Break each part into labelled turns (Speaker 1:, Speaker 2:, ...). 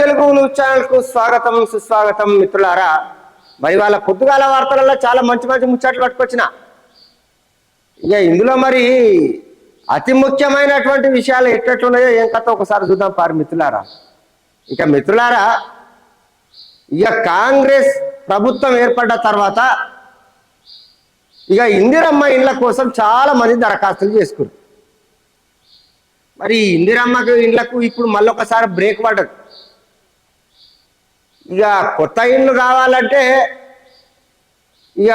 Speaker 1: Telugu news ఛానల్కు స్వాగతం సుస్వాగతం మిత్రులారా. మరి వాళ్ళ పొద్దుగాల వార్తలలో చాలా మంచి మంచి ముచ్చట్లు పట్టుకొచ్చిన. ఇక ఇందులో మరి అతి ముఖ్యమైనటువంటి విషయాలు ఎట్లట్లున్నాయో ఏం కథ ఒకసారి చూద్దాం పారు మిత్రులారా. ఇక మిత్రులారా ఇక కాంగ్రెస్ ప్రభుత్వం ఏర్పడ్డ తర్వాత ఇక ఇందిరమ్మ ఇండ్ల కోసం చాలా మంది దరఖాస్తులు చేసుకున్నారు. మరి ఇందిరమ్మకు ఇండ్లకు ఇప్పుడు మళ్ళొకసారి బ్రేక్ పడ్డది. ఇక కొత్త ఇండ్లు కావాలంటే ఇక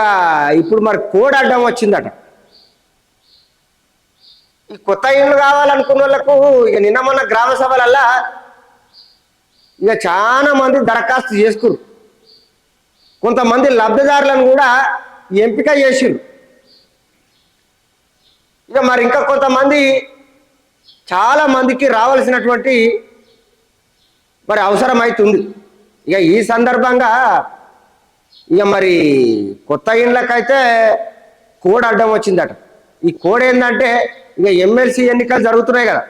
Speaker 1: ఇప్పుడు మరి కోడ్ అడ్డం వచ్చిందట. ఈ కొత్త ఇండ్లు కావాలనుకున్న వాళ్ళకు ఇక నిన్న మొన్న గ్రామ సభలల్లా ఇక చాలా మంది దరఖాస్తు చేసుకురు. కొంతమంది లబ్ధిదారులను కూడా ఎంపిక చేసిరు. ఇక మరి ఇంకా కొంతమంది చాలా మందికి రావాల్సినటువంటి మరి అవసరమైతుంది. ఇక ఈ సందర్భంగా ఇక మరి కొత్త ఇండ్లకైతే కోడ్ అడ్డం వచ్చిందట. ఈ కోడ్ ఏంటంటే ఇక ఎమ్మెల్సీ ఎన్నికలు జరుగుతున్నాయి కదా.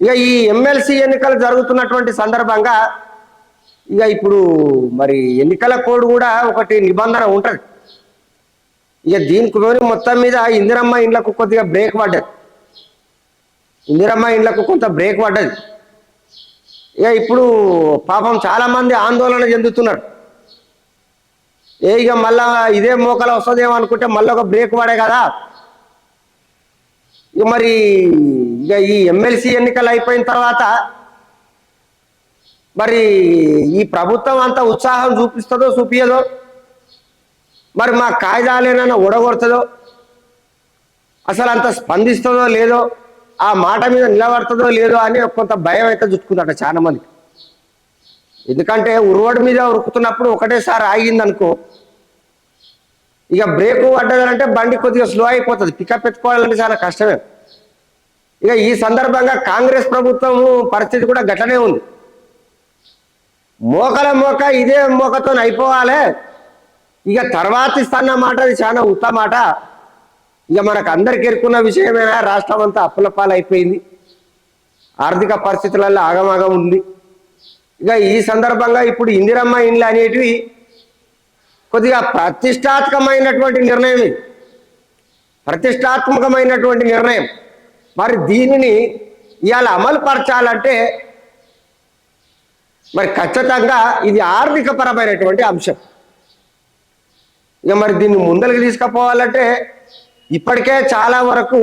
Speaker 1: ఇక ఈ ఎమ్మెల్సీ ఎన్నికలు జరుగుతున్నటువంటి సందర్భంగా ఇక ఇప్పుడు మరి ఎన్నికల కోడ్ కూడా ఒకటి నిబంధన ఉంటుంది. ఇక దీనికి మొత్తం మీద ఇందిరమ్మ ఇండ్లకు కొద్దిగా బ్రేక్ పడ్డది. ఇందిరమ్మ ఇండ్లకు కొంత బ్రేక్ పడ్డది. ఇక ఇప్పుడు పాపం చాలామంది ఆందోళన చెందుతున్నారు. ఏ ఇక మళ్ళా ఇదే మోకలు వస్తుందేమో అనుకుంటే మళ్ళీ ఒక బ్రేక్ పడే కదా. ఇక మరి ఇక ఈ ఎమ్మెల్సీ ఎన్నికలు అయిపోయిన తర్వాత మరి ఈ ప్రభుత్వం అంత ఉత్సాహం చూపిస్తుందో చూపించదో మరి మా కాయిదాలేనైనా ఉడగొడుతుందో అసలు అంత స్పందిస్తుందో లేదో ఆ మాట మీద నిలబడుతుందో లేదో అని కొంత భయం అయితే చుట్టుకుందట చాలా మందికి. ఎందుకంటే ఉరువడి మీద ఉరుకుతున్నప్పుడు ఒకటేసారి ఆగింది అనుకో ఇక బ్రేక్ పడ్డదంటే బండి కొద్దిగా స్లో అయిపోతుంది. పికప్ పెట్టుకోవాలంటే చాలా కష్టమే. ఇక ఈ సందర్భంగా కాంగ్రెస్ ప్రభుత్వం పరిస్థితి కూడా గట్లనే ఉంది. మోకల మోక ఇదే మోకతో అయిపోవాలి ఇక తర్వాత ఇస్తాన్న మాట అది చాలా ఉత్త మాట. ఇక మనకు అందరికి ఎరుకున్న విషయమైనా? రాష్ట్రం అంతా అప్పుల పాలైపోయింది. ఆర్థిక పరిస్థితులలో ఆగమాగం ఉంది. ఇక ఈ సందర్భంగా ఇప్పుడు ఇందిరమ్మ ఇండ్లు అనేటివి కొద్దిగా ప్రతిష్టాత్మకమైనటువంటి నిర్ణయం ఇది ప్రతిష్టాత్మకమైనటువంటి నిర్ణయం. మరి దీనిని ఇవాళ అమలు పరచాలంటే మరి ఖచ్చితంగా ఇది ఆర్థిక పరమైనటువంటి అంశం. ఇక మరి దీన్ని ముందరికి తీసుకుపోవాలంటే ఇప్పటికే చాలా వరకు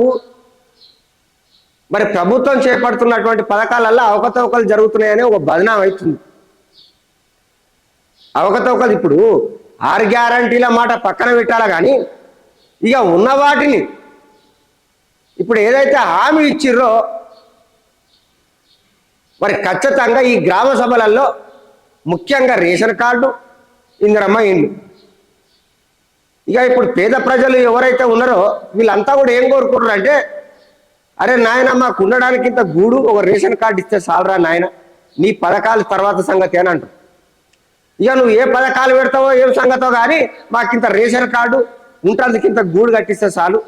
Speaker 1: మరి ప్రభుత్వం చేపడుతున్నటువంటి పథకాలలో అవకతవకలు జరుగుతున్నాయని ఒక బదనాం అవుతుంది. అవకతవకలు ఇప్పుడు ఆరు గ్యారంటీల మాట పక్కన పెట్టాలా కానీ ఇక ఉన్న వాటిని ఇప్పుడు ఏదైతే హామీ ఇచ్చిర్రో మరి ఖచ్చితంగా ఈ గ్రామ సభలలో ముఖ్యంగా రేషన్ కార్డు ఇందిరమ్మ ఇండ్లు ఇక ఇప్పుడు పేద ప్రజలు ఎవరైతే ఉన్నారో వీళ్ళంతా కూడా ఏం కోరుకుంటారు అంటే అరే నాయన మాకు ఉండడానికి ఇంత గూడు ఒక రేషన్ కార్డు ఇస్తే చాలరా నాయన నీ పథకాలు తర్వాత సంగతి అని అంటారు. ఇక నువ్వు ఏ పథకాలు పెడతావో ఏం సంగతో కానీ మాకు ఇంత రేషన్ కార్డు ఉంటుంది ఇంత గూడు కట్టిస్తే చాలు.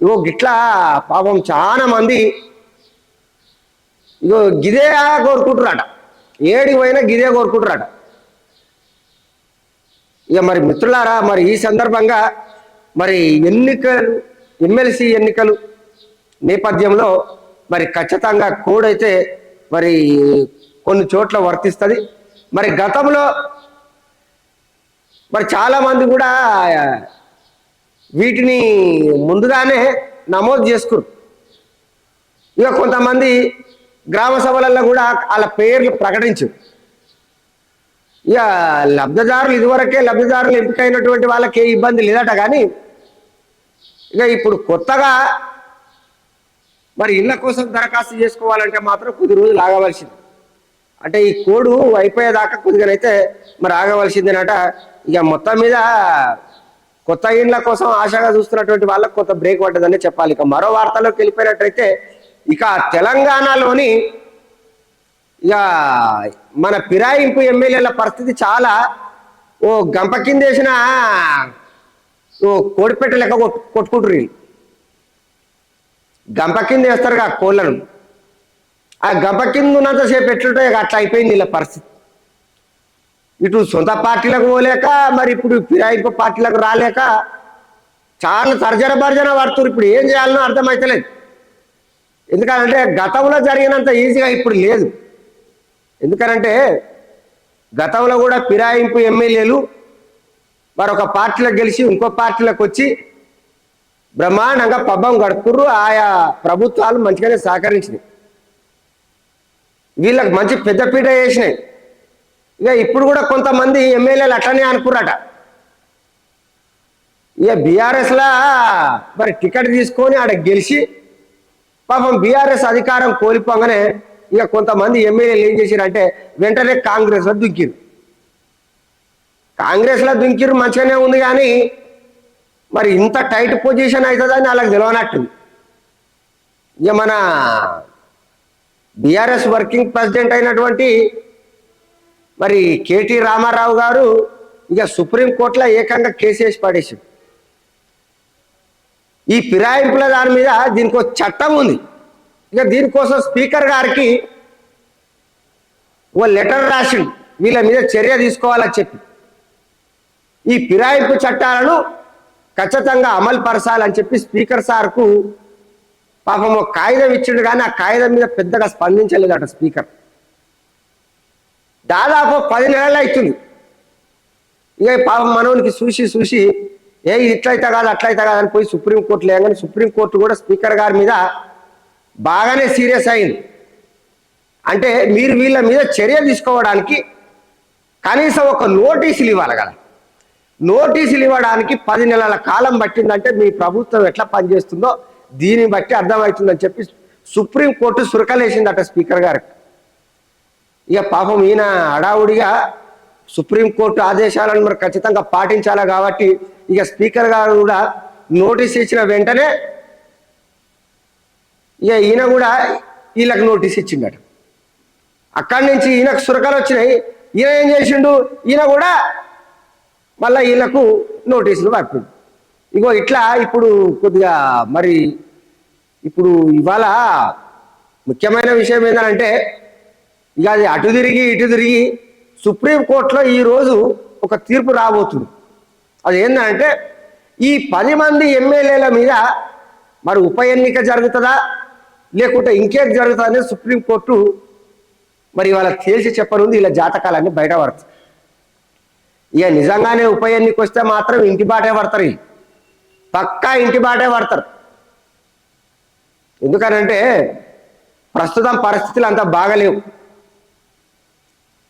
Speaker 1: ఇగో గిట్లా పాపం చాలా మంది ఇగో గిదే కోరుకుంటున్నారట. ఏడికి పోయినా గిదే కోరుకుంటున్నారట. ఇక మరి మిత్రులారా మరి ఈ సందర్భంగా మరి ఎన్నికలు ఎమ్మెల్సీ ఎన్నికలు నేపథ్యంలో మరి ఖచ్చితంగా కోడ్ అయితే మరి కొన్ని చోట్ల వర్తిస్తుంది. మరి గతంలో మరి చాలామంది కూడా వీటిని ముందుగానే నమోదు చేసుకురు. ఇక కొంతమంది గ్రామ సభలలో కూడా వాళ్ళ పేర్లు ప్రకటించు. ఇక లబ్ధిదారులు ఇదివరకే లబ్ధిదారులు ఎంపికైనటువంటి వాళ్ళకి ఏ ఇబ్బంది లేదట కానీ ఇక ఇప్పుడు కొత్తగా మరి ఇళ్ళ కోసం దరఖాస్తు చేసుకోవాలంటే మాత్రం కొద్ది రోజులు ఆగవలసింది. అంటే ఈ కోడు అయిపోయేదాకా కొద్దిగానైతే మరి ఆగవలసిందేనట. ఇక మొత్తం మీద కొత్త ఇండ్ల కోసం ఆశగా చూస్తున్నటువంటి వాళ్ళకి కొంత బ్రేక్ పడ్డదని చెప్పాలి. ఇక మరో వార్తలోకి వెళ్ళిపోయినట్టయితే ఇక తెలంగాణలోని ఇక మన పిరాయింపు ఎమ్మెల్యేల పరిస్థితి చాలా ఓ గంప కింద వేసిన ఓ కోడిపెట్ట లెక్క కొట్టు కొట్టుకుంటారు వీళ్ళు. గంప కింద వేస్తారు ఆ కోళ్ళను. ఆ గంప కింద ఉన్నంతసేపు ఎట్లుంటే అట్లా అయిపోయింది ఇలా పరిస్థితి. ఇటు సొంత పార్టీలకు పోలేక మరి ఇప్పుడు ఫిరాయింపు పార్టీలకు రాలేక చాలా తర్జన భర్జన పడుతున్నారు ఇప్పుడు ఏం చేయాలనో అర్థమవుతలేదు ఎందుకంటే గతంలో జరిగినంత ఈజీగా ఇప్పుడు లేదు. ఎందుకనంటే గతంలో కూడా ఫిరాయింపు ఎమ్మెల్యేలు మరొక పార్టీలో గెలిచి ఇంకో పార్టీలకు వచ్చి బ్రహ్మాండంగా పబ్బం గడుపుకుర్రు ఆయా ప్రభుత్వాలు మంచిగానే సహకరించినాయి. వీళ్ళకి మంచి పెద్దపీట వేసినాయి. ఇక ఇప్పుడు కూడా కొంతమంది ఎమ్మెల్యేలు అట్లనే అనుకుర్రట ఇక బీఆర్ఎస్లా మరి టికెట్ తీసుకొని ఆడ గెలిచి పాపం బీఆర్ఎస్ అధికారం కోల్పోగానే ఇక కొంతమంది ఎమ్మెల్యేలు ఏం చేశారంటే వెంటనే కాంగ్రెస్లో దుంకిరు. కాంగ్రెస్లో దుంకిరు మంచిగానే ఉంది కానీ మరి ఇంత టైట్ పొజిషన్ అవుతుందని వాళ్ళకి తెలియనట్టు ఇక మన బీఆర్ఎస్ వర్కింగ్ ప్రెసిడెంట్ అయినటువంటి మరి కేటీ రామారావు గారు ఇక సుప్రీంకోర్టులో ఏకంగా కేసు వేసి పడేసాడు ఈ ఫిరాయింపుల దాని మీద దీనికి ఒక చట్టం ఉంది. ఇక దీనికోసం స్పీకర్ గారికి ఓ లెటర్ రాసిండు. వీళ్ళ మీద చర్య తీసుకోవాలని చెప్పి. ఈ ఫిరాయింపు చట్టాలను ఖచ్చితంగా అమలు పరచాలని చెప్పి స్పీకర్ సార్కు పాపం ఒక కాగితం ఇచ్చిండు కానీ ఆ కాగితం మీద పెద్దగా స్పందించలేదట స్పీకర్. దాదాపు పది నెలలు అవుతుంది ఇక పాపం మనవునికి చూసి చూసి ఏ ఇట్లయితే కాదు అట్లయితే కాదు అని పోయి సుప్రీంకోర్టు లేగానే సుప్రీంకోర్టు కూడా స్పీకర్ గారి మీద బాగానే సీరియస్ అయింది. అంటే మీరు వీళ్ళ మీద చర్య తీసుకోవడానికి కనీసం ఒక నోటీసులు ఇవ్వాలి కదా. నోటీసులు ఇవ్వడానికి పది నెలల కాలం పట్టిందంటే మీ ప్రభుత్వం ఎట్లా పనిచేస్తుందో దీన్ని బట్టి అర్థమవుతుందని చెప్పి సుప్రీంకోర్టు సురకలేసిందట స్పీకర్ గారికి ఇక పాపం ఈయన హడావుడిగా సుప్రీంకోర్టు ఆదేశాలను మరి ఖచ్చితంగా పాటించాలి కాబట్టి ఇక స్పీకర్ గారు కూడా నోటీస్ ఇచ్చిన వెంటనే ఇక ఈయన కూడా వీళ్ళకి నోటీస్ ఇచ్చిండట. అక్కడి నుంచి ఈయనకు సురకాలు వచ్చినాయి. ఈయన ఏం చేసిండు? ఈయన కూడా మళ్ళా వీళ్ళకు నోటీసులు పంపిండు. ఇగో ఇట్లా ఇప్పుడు కొద్దిగా మరి ఇప్పుడు ఇవాళ ముఖ్యమైన విషయం ఏంటంటే ఇక అది అటు తిరిగి ఇటు తిరిగి సుప్రీంకోర్టులో ఈరోజు ఒక తీర్పు రాబోతుంది. అది ఏంటంటే ఈ పది మంది ఎమ్మెల్యేల మీద మరి ఉప ఎన్నిక జరుగుతుందా? లేకుంటే ఇంకేం జరుగుతుందని సుప్రీంకోర్టు మరి ఇవాళ తేల్చి చెప్పనుంది ఇలా జాతకాలన్నీ బయట పడతాయి. ఇక నిజంగానే ఉప ఎన్నిక వస్తే మాత్రం ఇంటి బాటే పడతారు పక్కా ఇంటి బాటే పడతారు. ఎందుకనంటే ప్రస్తుతం పరిస్థితులు అంత బాగలేవు.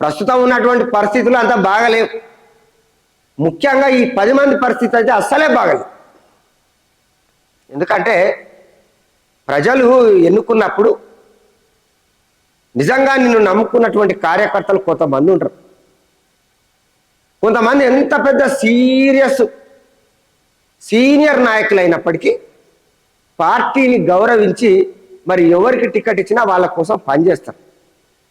Speaker 1: ప్రస్తుతం ఉన్నటువంటి పరిస్థితులు అంత బాగలేవు. ముఖ్యంగా ఈ పది మంది పరిస్థితి అయితే అస్సలే బాగలేవు ఎందుకంటే ప్రజలు ఎన్నుకున్నప్పుడు నిజంగా నిన్ను నమ్ముకున్నటువంటి కార్యకర్తలు కొంతమంది ఉంటారు. కొంతమంది ఎంత పెద్ద సీరియస్ సీనియర్ నాయకులు అయినప్పటికీ పార్టీని గౌరవించి మరి ఎవరికి టికెట్ ఇచ్చినా వాళ్ళ కోసం పనిచేస్తారు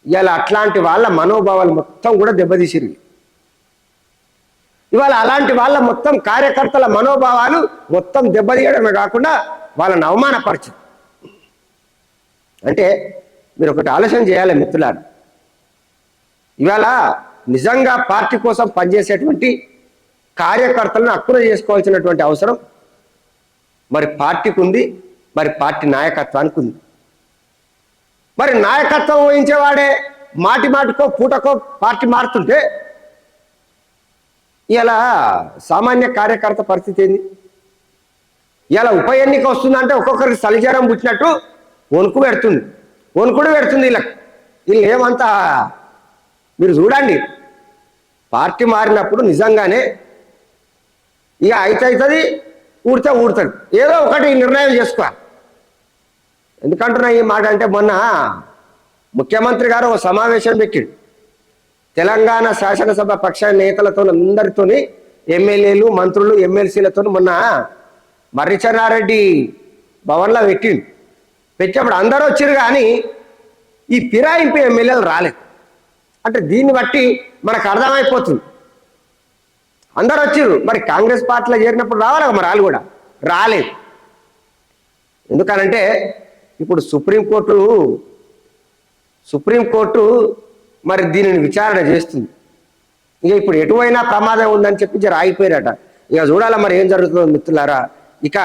Speaker 1: ఇవాళ అట్లాంటి వాళ్ళ మనోభావాలు మొత్తం కూడా దెబ్బతీసిరి ఇవాళ అలాంటి వాళ్ళ మొత్తం కార్యకర్తల మనోభావాలు మొత్తం దెబ్బతీయడమే కాకుండా వాళ్ళని అవమానపరచు అంటే మీరు ఒకటి ఆలోచన చేయాలి మిత్రులారు. ఇవాళ నిజంగా పార్టీ కోసం పనిచేసేటువంటి కార్యకర్తలను అక్కున చేసుకోవాల్సినటువంటి అవసరం మరి పార్టీకి ఉంది మరి పార్టీ నాయకత్వానికి ఉంది. మరి నాయకత్వం వహించేవాడే మాటి మాటికో పూటకో పార్టీ మారుతుంటే ఇలా సామాన్య కార్యకర్త పరిస్థితి ఏంది? ఇలా ఉప ఎన్నిక వస్తుందంటే ఒక్కొక్కరికి సలిజరం పుట్టినట్టు వణుకు పెడుతుంది. వణుకుడు పెడుతుంది వీళ్ళకి. వీళ్ళు ఏమంతా మీరు చూడండి. పార్టీ మారినప్పుడు నిజంగానే ఇక అయితే అవుతుంది ఊడితే ఊడుతుంది ఏదో ఒకటి నిర్ణయం చేసుకోవాలి ఎందుకంటున్నా ఈ మాట అంటే మొన్న ముఖ్యమంత్రి గారు ఒక సమావేశం పెట్టిండు తెలంగాణ శాసనసభ పక్ష నేతలతో అందరితోని ఎమ్మెల్యేలు మంత్రులు ఎమ్మెల్సీలతో మొన్న మర్రిచన్నారెడ్డి భవన్లో పెట్టిండు. పెట్టినప్పుడు అందరూ వచ్చారు కానీ ఈ ఫిరాయింపు ఎమ్మెల్యేలు రాలేదు. అంటే దీన్ని బట్టి మనకు అర్థమైపోతుంది. అందరు వచ్చారు మరి కాంగ్రెస్ పార్టీలో చేరినప్పుడు రావాలి మరి వాళ్ళు కూడా? రాలేదు. ఎందుకనంటే ఇప్పుడు సుప్రీంకోర్టు సుప్రీంకోర్టు మరి దీనిని విచారణ చేస్తుంది. ఇక ఇప్పుడు ఎటువైనా ప్రమాదం ఉందని చెప్పి జర ఆగిపోయారట ఇక చూడాలి మరి ఏం జరుగుతుందో మిత్రులారా. ఇక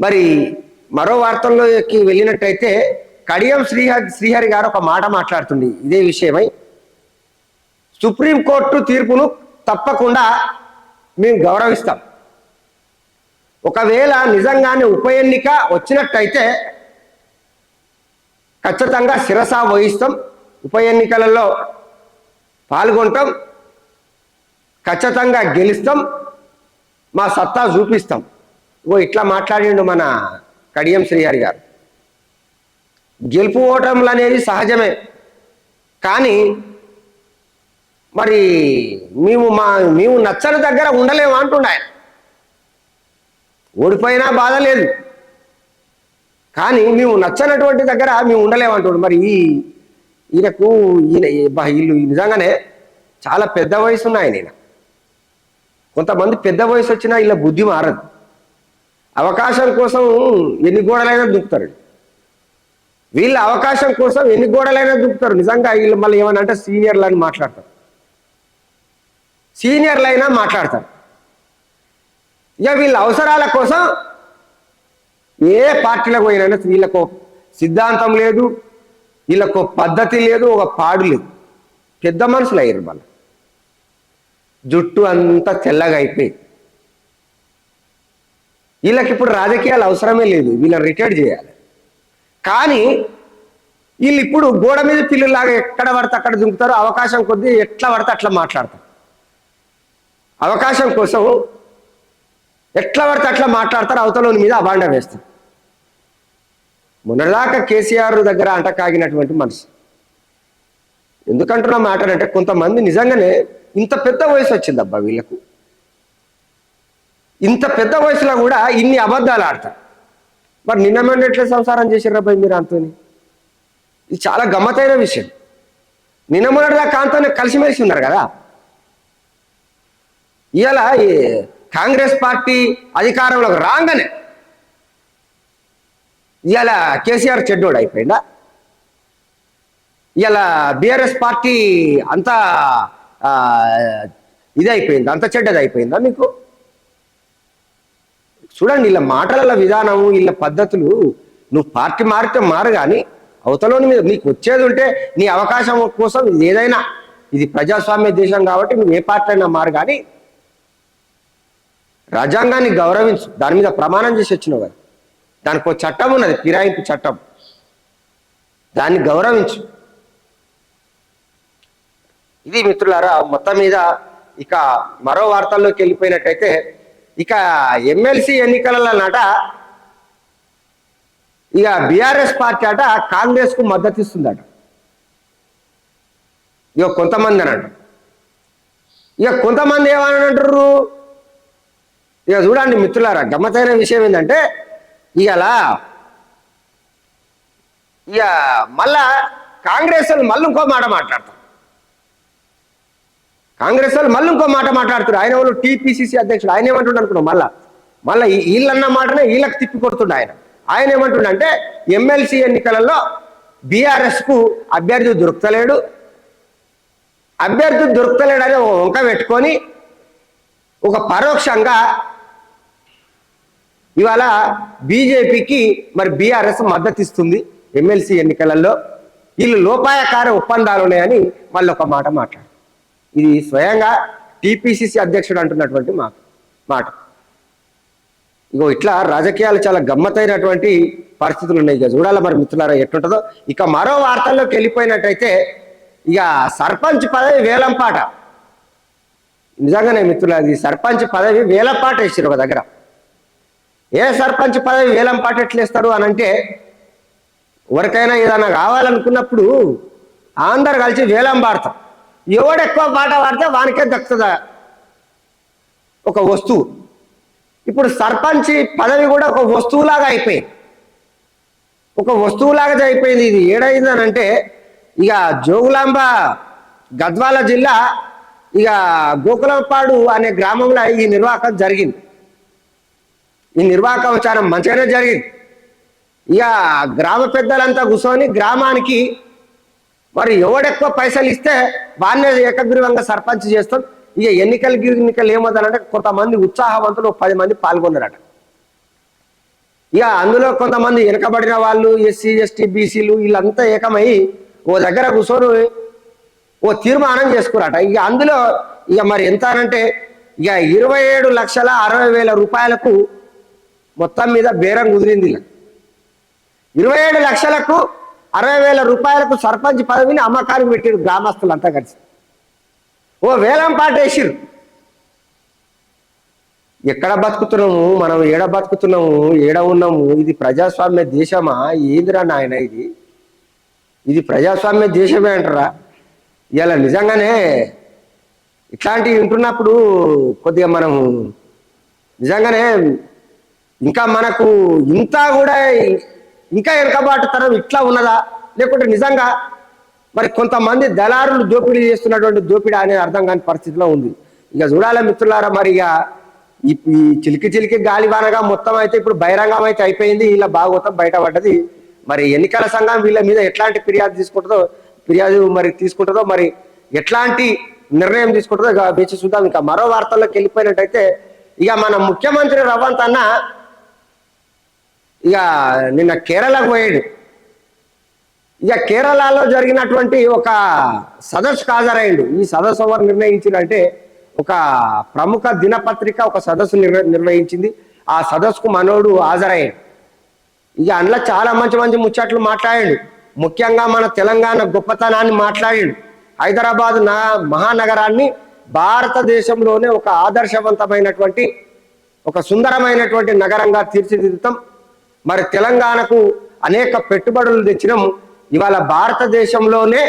Speaker 1: మరి మరో వార్తల్లోకి వెళ్ళినట్టయితే కడియం శ్రీహరి శ్రీహరి గారు ఒక మాట మాట్లాడుతుంది. ఇదే విషయమై. సుప్రీంకోర్టు తీర్పును తప్పకుండా మేము గౌరవిస్తాం. ఒకవేళ నిజంగానే ఉప ఎన్నిక వచ్చినట్టయితే ఖచ్చితంగా శిరస వహిస్తాం. ఉప ఎన్నికలలో పాల్గొంటాం. ఖచ్చితంగా గెలుస్తాం. మా సత్తా చూపిస్తాం. ఓ ఇట్లా మాట్లాడిండు మన కడియం శ్రీహరి గారు. గెలుపు ఓటములు అనేది సహజమే. కానీ మరి మేము మా మేము నచ్చని దగ్గర ఉండలేము అంటుండ ఆయన. ఓడిపోయినా బాధ లేదు. కానీ మేము నచ్చనటువంటి దగ్గర మేము ఉండలేము అంటుండు. మరి ఈ ఈయనకు ఈయన వీళ్ళు నిజంగానే చాలా పెద్ద వయసు ఉన్నాయి ఆయన. కొంతమంది పెద్ద వయసు వచ్చినా ఇలా బుద్ధి మారదు. అవకాశం కోసం ఎన్ని గోడలైనా దుక్కుతారు వీళ్ళ అవకాశం కోసం ఎన్ని గోడలైనా దుక్కుతారు నిజంగా వీళ్ళు మళ్ళీ ఏమన్నా అంటే సీనియర్లు అని మాట్లాడతారు. సీనియర్లు అయినా మాట్లాడతారు. ఇక వీళ్ళ అవసరాల కోసం ఏ పార్టీలకు పోయినా వీళ్ళకు సిద్ధాంతం లేదు వీళ్ళకు పద్ధతి లేదు ఒక పాడు లేదు. పెద్ద మనుషులు అయ్యారు మళ్ళీ. జుట్టు అంతా తెల్లగా అయిపోయి వీళ్ళకి ఇప్పుడు రాజకీయాలు అవసరమే లేదు. వీళ్ళని రిటైర్డ్ చేయాలి. కానీ వీళ్ళు ఇప్పుడు గోడ మీద పిల్లలాగా ఎక్కడ పడితే అక్కడ దుంకుతారు అవకాశం కొద్దీ ఎట్లా పడితే అట్లా మాట్లాడతారు. అవకాశం కోసం ఎట్లా పడితే అట్లా మాట్లాడతారు అవతలోని మీద అభాండ వేస్తారు. మొన్నదాకా కేసీఆర్ దగ్గర అంట కాగినటువంటి మనసు. ఎందుకంటున్నా మాట్లాడంటే కొంతమంది నిజంగానే ఇంత పెద్ద వయసు వచ్చిందబ్బా వీళ్ళకు. ఇంత పెద్ద వయసులో కూడా ఇన్ని అబద్ధాలు ఆడతారు. మరి నిన్న మొన్న ఎట్లా సంసారం చేసారు భయ్ మీరు అంతోని? ఇది చాలా గమ్మతైన విషయం. నిన్న మొన్నటిదా కాంతోనే కలిసిమెలిసి ఉన్నారు కదా. ఇవాళ ఈ కాంగ్రెస్ పార్టీ అధికారంలోకి రాగానే ఇవాళ కేసీఆర్ చెడ్డోడు అయిపోయిందా ఇవాళ బీఆర్ఎస్ పార్టీ అంతా ఇదైపోయింది? ఇది అంత చెడ్డది అయిపోయిందా మీకు? చూడండి ఇలా మాటల విధానము వీళ్ళ పద్ధతులు నువ్వు పార్టీ మారితే మారు కానీ అవతలోని మీద నీకు వచ్చేది ఉంటే నీ అవకాశం కోసం ఇది ఏదైనా ఇది ప్రజాస్వామ్య దేశం కాబట్టి నువ్వు ఏ పార్టీ అయినా మారు కానీ రాజ్యాంగాన్ని గౌరవించు. దాని మీద ప్రమాణం చేసి వచ్చినావు కదా. దానికి ఒక చట్టం ఉన్నది ఫిరాయింపు చట్టం. దాన్ని గౌరవించు. ఇది మిత్రులారా మొత్తం మీద ఇక మరో వార్తల్లోకి వెళ్ళిపోయినట్టయితే ఇక ఎమ్మెల్సీ ఎన్నికలలో నట ఇక బీఆర్ఎస్ పార్టీ అట కాంగ్రెస్కు మద్దతు ఇస్తుందట. ఇక కొంతమంది అని అంటారు ఇక కొంతమంది ఏమని అంటారు ఇక చూడండి మిత్రులారా గమ్మతైన విషయం ఏంటంటే ఇలా ఇక మళ్ళా కాంగ్రెస్ వాళ్ళు మళ్ళీ ఇంకో మాట మాట్లాడతారు. కాంగ్రెస్ వాళ్ళు మళ్ళీ ఇంకో మాట మాట్లాడుతారు ఆయన వాళ్ళు టీపీసీసీ అధ్యక్షుడు. ఆయన ఏమంటుండ అనుకున్నాం మళ్ళా. మళ్ళీ వీళ్ళన్న మాటనే వీళ్ళకి తిప్పి కొడుతుండే ఆయన. ఆయన ఏమంటుండంటే ఎమ్మెల్సీ ఎన్నికలలో బీఆర్ఎస్కు అభ్యర్థి దొరుకుతలేడు. అభ్యర్థి దొరుకుతలేడని ఒక వంక పెట్టుకొని ఒక పరోక్షంగా ఇవాళ బీజేపీకి మరి బీఆర్ఎస్ మద్దతు ఇస్తుంది ఎమ్మెల్సీ ఎన్నికలలో. వీళ్ళు లోపాయకార ఒప్పందాలు ఉన్నాయని మళ్ళీ ఒక మాట మాట్లాడు. ఇది స్వయంగా టిపిసిసి అధ్యక్షుడు అంటున్నటువంటి మాట మాట. ఇగో ఇట్లా రాజకీయాలు చాలా గమ్మతైనటువంటి పరిస్థితులు ఉన్నాయి. ఇక చూడాలి మరి మిత్రులారా ఎట్లుంటుందో. ఇక మరో వార్తల్లోకి వెళ్ళిపోయినట్టయితే ఇక సర్పంచ్ పదవి వేలంపాట నిజంగానే మిత్రులారా ఇది సర్పంచ్ పదవి వేలంపాట ఇచ్చారు ఒక దగ్గర. ఏ సర్పంచ్ పదవి వేలంపాట ఎట్లేస్తారు అని అంటే ఎవరికైనా ఏదైనా కావాలనుకున్నప్పుడు అందరు కలిసి వేలం పాడతాం. ఎవడు ఎక్కువ పాట పాడితే వానికే దక్కుతుందా? ఒక వస్తువు. ఇప్పుడు సర్పంచ్ పదవి కూడా ఒక వస్తువులాగా అయిపోయింది ఒక వస్తువులాగా అయిపోయింది ఇది. ఏడైందని అంటే ఇక జోగులాంబ గద్వాల జిల్లా ఇక గోకులంపాడు అనే గ్రామంలో ఈ నిర్వాహకం జరిగింది. ఈ నిర్వాహక చాలా మంచిగానే జరిగింది. ఇక గ్రామ పెద్దలంతా కూర్చొని గ్రామానికి మరి ఎవడెక్కువ పైసలు ఇస్తే వాన్నే ఏకగ్రీవంగా సర్పంచ్ చేస్తాం ఇక ఎన్నికలు ఎన్నికలు ఏమవుతారంటే కొంతమంది ఉత్సాహవంతులు పది మంది పాల్గొన్నారట. ఇక అందులో కొంతమంది వెనకబడిన వాళ్ళు ఎస్సీ ఎస్టీ బీసీలు వీళ్ళంతా ఏకమై ఓ దగ్గర కూర్చొని ఓ తీర్మానం చేసుకున్నారట. ఇక అందులో ఇక మరి ఎంత అంటే ఇక ఇరవై ఏడు లక్షల అరవై వేల రూపాయలకు మొత్తం మీద బేరం కుదిరింది ఇరవై ఏడు లక్షలకు అరవై వేల రూపాయలకు సర్పంచ్ పదవిని అమ్మకానికి పెట్టారు గ్రామస్తులంతా కలిసి. ఓ వేలం పాటేసిరు ఎక్కడ బతుకుతున్నాము? మనం ఏడ బతుకుతున్నాము? ఏడ ఉన్నాము? ఇది ప్రజాస్వామ్య దేశమా? ఏందిరా నాయన ఇది? ఇది ప్రజాస్వామ్య దేశమే అంటారా? ఇలా నిజంగానే ఇట్లాంటివి వింటున్నప్పుడు కొద్దిగా మనం నిజంగానే ఇంకా మనకు ఇంత కూడా ఇంకా వెనకబాటుతనం ఇట్లా ఉన్నదా? లేకుంటే నిజంగా మరి కొంతమంది దళారులు దోపిడీ చేస్తున్నటువంటి దోపిడీ అనేది అర్థం కాని పరిస్థితిలో ఉంది. ఇక చూడాలి మిత్రులారా మరి ఇక ఈ చిలికి చిలికి గాలివానగా మొత్తం అయితే ఇప్పుడు బహిరంగం అయితే అయిపోయింది. వీళ్ళ భాగవతం బయటపడ్డది. మరి ఎన్నికల సంఘం వీళ్ళ మీద ఎట్లాంటి ఫిర్యాదు తీసుకుంటుందో ఫిర్యాదు మరి తీసుకుంటుందో మరి ఎట్లాంటి నిర్ణయం తీసుకుంటుందో వేచి చూద్దాం. ఇంకా మరో వార్తల్లోకి వెళ్ళిపోయినట్టయితే ఇక మన ముఖ్యమంత్రి రవంత్ అన్న ఇక నిన్న కేరళకు పోయాడు. ఇక కేరళలో జరిగినటువంటి ఒక సదస్సు హాజరైండు ఈ సదస్సు ఎవరు నిర్ణయించారంటే ఒక ప్రముఖ దినపత్రిక ఒక సదస్సు నిర్వహించింది. ఆ సదస్సుకు మనోడు హాజరయ్యాడు. ఇక అందులో చాలా మంచి మంచి ముచ్చట్లు మాట్లాడాడు. ముఖ్యంగా మన తెలంగాణ గొప్పతనాన్ని మాట్లాడాడు. హైదరాబాద్ నా మహానగరాన్ని భారతదేశంలోనే ఒక ఆదర్శవంతమైనటువంటి ఒక సుందరమైనటువంటి నగరంగా తీర్చిదిద్దుతాం. మరి తెలంగాణకు అనేక పెట్టుబడులు తెచ్చినాం ఇవాళ భారతదేశంలోనే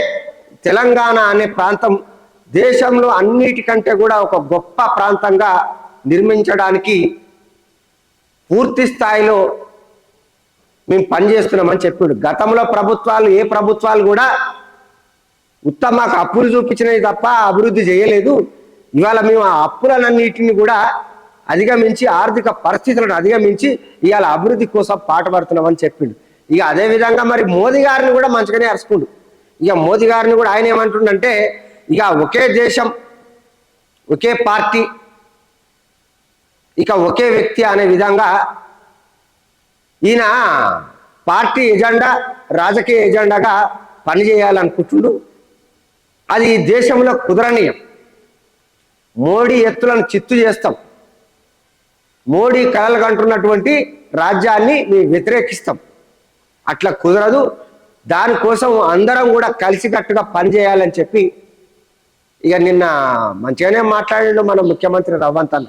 Speaker 1: తెలంగాణ అనే ప్రాంతం దేశంలో అన్నిటికంటే కూడా ఒక గొప్ప ప్రాంతంగా నిర్మించడానికి పూర్తి స్థాయిలో మేము పనిచేస్తున్నామని చెప్పాడు. గతంలో ప్రభుత్వాలు ఏ ప్రభుత్వాలు కూడా ఉత్తమ అప్పులు చూపించినవి తప్ప అభివృద్ధి చేయలేదు. ఇవాళ మేము ఆ అప్పులన్నింటిని కూడా అధిగమించి ఆర్థిక పరిస్థితులను అధిగమించి ఇవాళ అభివృద్ధి కోసం పాటుపడుతున్నామని చెప్పిండు. ఇక అదే విధంగా మరి మోదీ గారిని కూడా మంచిగానే అరుచుకుండు ఇక మోదీ గారిని కూడా ఆయన ఏమంటుండంటే ఇక ఒకే దేశం ఒకే పార్టీ ఇక ఒకే వ్యక్తి అనే విధంగా ఈయన పార్టీ ఎజెండా రాజకీయ ఎజెండాగా పనిచేయాలనుకుంటుడు. అది ఈ దేశంలో కుదరనీయం. మోడీ ఎత్తులను చిత్తు చేస్తాం. మోడీ కలలుగంటున్నటువంటి రాజ్యాన్ని మేము వ్యతిరేకిస్తాం. అట్లా కుదరదు. దానికోసం అందరం కూడా కలిసికట్టుగా పనిచేయాలని చెప్పి ఇక నిన్న మంచిగానే మాట్లాడిండు మన ముఖ్యమంత్రి రవ్వంత్ అన్న.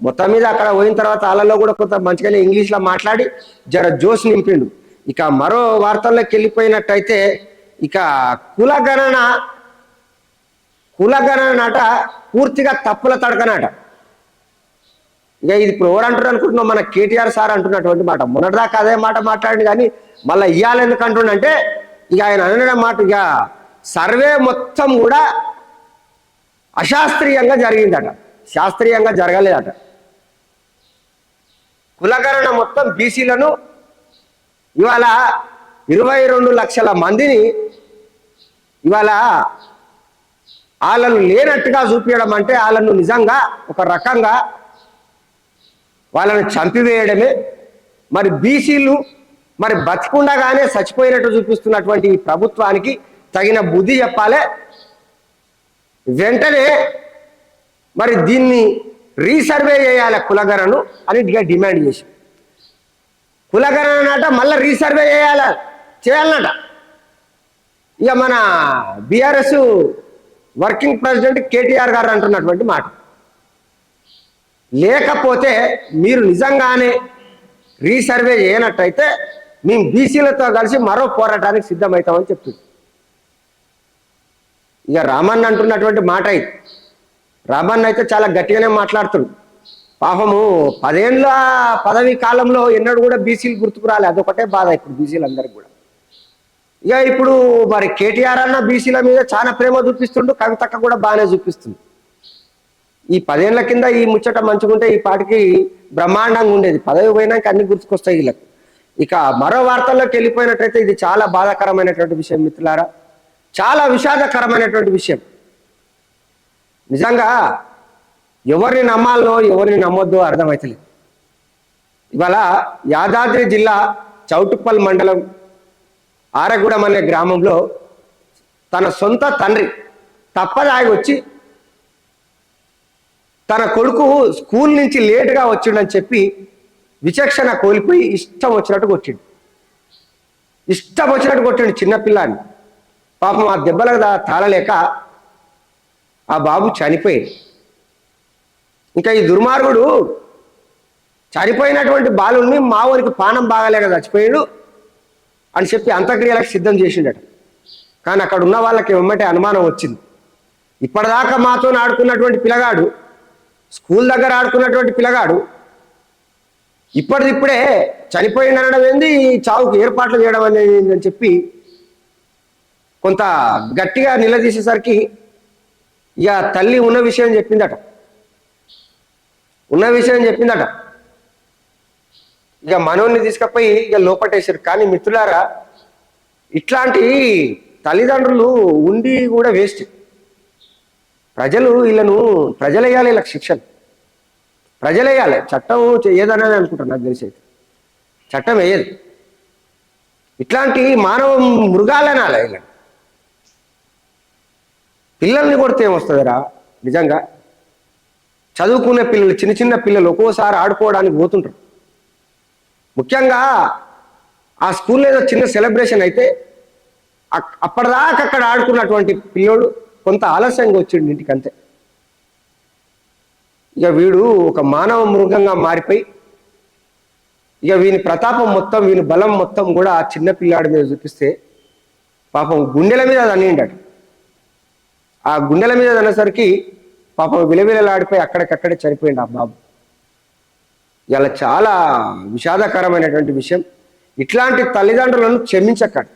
Speaker 1: మొత్తం మీద అక్కడ పోయిన తర్వాత వాళ్ళలో కూడా కొంత మంచిగానే ఇంగ్లీష్లో మాట్లాడి జర జోష్ నింపిండు. ఇక మరో వార్తల్లోకి వెళ్ళిపోయినట్టయితే ఇక కులగణన కులగణనట పూర్తిగా తప్పుల తడకనట. ఇక ఇది ఇప్పుడు ఎవరు అంటారు అనుకుంటున్నాం మన కేటీఆర్ సార్ అంటున్నటువంటి మాట. మొన్నటిదాకా అదే మాట మాట్లాడింది కానీ మళ్ళీ ఇవ్వాలి ఎందుకంటుండంటే ఇక ఆయన అనడం మాట ఇక సర్వే మొత్తం కూడా అశాస్త్రీయంగా జరిగిందట. శాస్త్రీయంగా జరగలేదట. కులకరణ మొత్తం బీసీలను ఇవాళ ఇరవై రెండు లక్షల మందిని ఇవాళ వాళ్ళను లేనట్టుగా చూపించడం అంటే వాళ్ళను నిజంగా ఒక రకంగా వాళ్ళని చంపివేయడమే. మరి బీసీలు మరి బతికుండగానే చచ్చిపోయినట్టు చూపిస్తున్నటువంటి ఈ ప్రభుత్వానికి తగిన బుద్ధి చెప్పాలి. వెంటనే మరి దీన్ని రీసర్వే చేయాలి కులగణను అని ఇక డిమాండ్ చేసి కులగణన అట మళ్ళీ రీసర్వే చేయాల? చేయాలన్నట. ఇక మన బీఆర్ఎస్ వర్కింగ్ ప్రెసిడెంట్ కేటీఆర్ గారు అంటున్నటువంటి మాట. లేకపోతే మీరు నిజంగానే రీసర్వే చేయనట్టయితే మేము బీసీలతో కలిసి మరో పోరాటానికి సిద్ధమవుతామని చెప్తుంది. ఇక రామన్ అంటున్నటువంటి మాట ఇది. రామన్ అయితే చాలా గట్టిగానే మాట్లాడుతుంది పాపము పదేళ్ళ పదవి కాలంలో ఎన్నడూ కూడా బీసీలు గుర్తుకు రాలే. అదొకటే బాధ ఇప్పుడు బీసీలందరికీ కూడా. ఇక ఇప్పుడు మరి కేటీఆర్ అన్న బీసీల మీద చాలా ప్రేమ చూపిస్తుండు కవితక్క కూడా బాగానే చూపిస్తుంది. ఈ పదేళ్ళ కింద ఈ ముచ్చట మంచుకుంటే ఈ పాటికి బ్రహ్మాండంగా ఉండేది. పదవి పోయినాక అన్ని గుర్తుకొస్తాయి వీళ్ళకి. ఇక మరో వార్తల్లోకి వెళ్ళిపోయినట్టయితే ఇది చాలా బాధాకరమైనటువంటి విషయం మిత్రులారా. చాలా విషాదకరమైనటువంటి విషయం. నిజంగా ఎవరిని నమ్మాలనో ఎవరిని నమ్మొద్దో అర్థమవుతలేదు ఇవాళ యాదాద్రి జిల్లా చౌటుప్పల్ మండలం ఆరగూడెం అనే గ్రామంలో తన సొంత తండ్రి తప్పదాగి వచ్చి తన కొడుకు స్కూల్ నుంచి లేటుగా వచ్చిండని చెప్పి విచక్షణ కోల్పోయి ఇష్టం వచ్చినట్టు కొట్టిండు. ఇష్టం వచ్చినట్టు కొట్టిండు చిన్నపిల్లాన్ని పాపం ఆ దెబ్బలకు తాళలేక ఆ బాబు చనిపోయాడు. ఇంకా ఈ దుర్మార్గుడు చనిపోయినటువంటి బాలుని మావోనికి పానం బాగాలేక చచ్చిపోయాడు అని చెప్పి అంత్యక్రియలకు సిద్ధం చేసిండట. కానీ అక్కడ ఉన్న వాళ్ళకి వెమ్మటే అనుమానం వచ్చింది. ఇప్పటిదాకా మాతో ఆడుకున్నటువంటి పిల్లగాడు స్కూల్ దగ్గర ఆడుకున్నటువంటి పిల్లగాడు ఇప్పటిదిప్పుడే చనిపోయింది అనడం ఏంది? చావుకు ఏర్పాట్లు చేయడం అనేది అని చెప్పి కొంత గట్టిగా నిలదీసేసరికి ఇక తల్లి ఉన్న విషయం చెప్పిందట. ఉన్న విషయం చెప్పిందట. ఇక మనోన్ని తీసుకపోయి ఇక లోపటేశారు. కానీ మిత్రులారా ఇట్లాంటి తల్లిదండ్రులు ఉండి కూడా వేస్ట్. ప్రజలు వీళ్ళను ప్రజలు వీళ్ళకి శిక్షలు. ప్రజలు చట్టం చేయదనేది అనుకుంటాను నాకు తెలిసి అయితే. చట్టం వేయదు ఇట్లాంటి మానవ మృగాలనాలి వీళ్ళని పిల్లల్ని కొడితే ఏమొస్తుందిరా? నిజంగా చదువుకునే పిల్లలు చిన్న చిన్న పిల్లలు ఒక్కోసారి ఆడుకోవడానికి పోతుంటారు. ముఖ్యంగా ఆ స్కూల్లో ఏదో చిన్న సెలబ్రేషన్ అయితే అప్పటిదాకా అక్కడ ఆడుకున్నటువంటి పిల్లోడు కొంత ఆలస్యంగా వచ్చిండు ఇంటికి అంతే ఇక వీడు ఒక మానవ మృగంగా మారిపోయి ఇక వీని ప్రతాపం మొత్తం వీని బలం మొత్తం కూడా ఆ చిన్న పిల్లాడి మీద చూపిస్తే పాపం గుండెల మీద అనిండట ఆ గుండెల మీద అనేసరికి పాపం విలవిలలాడిపోయి అక్కడికక్కడే చనిపోయిండు ఆ బాబు. ఇలా చాలా విషాదకరమైనటువంటి విషయం. ఇట్లాంటి తల్లిదండ్రులను క్షమించకండి.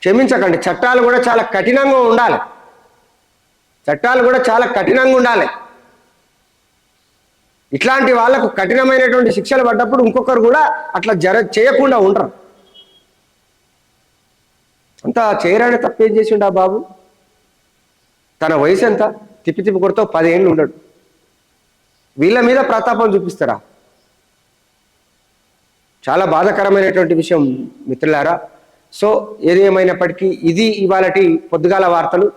Speaker 1: క్షమించకండి చట్టాలు కూడా చాలా కఠినంగా ఉండాలి. చట్టాలు కూడా చాలా కఠినంగా ఉండాలి. ఇట్లాంటి వాళ్ళకు కఠినమైనటువంటి శిక్షలు పడ్డప్పుడు ఇంకొకరు కూడా అట్లా జర చేయకుండా ఉండరు. అంత చేయరాని తప్పేం చేసిండు ఆ బాబు? తన వయసు ఎంత? తిప్పి తిప్పి కొడుతో పదేళ్ళు ఉండడు. వీళ్ళ మీద ప్రతాపం చూపిస్తారా? చాలా బాధాకరమైనటువంటి విషయం మిత్రులారా. సో ఏది ఏమైనప్పటికీ ఇది ఇవాళటి పొద్దుగాల వార్తలు.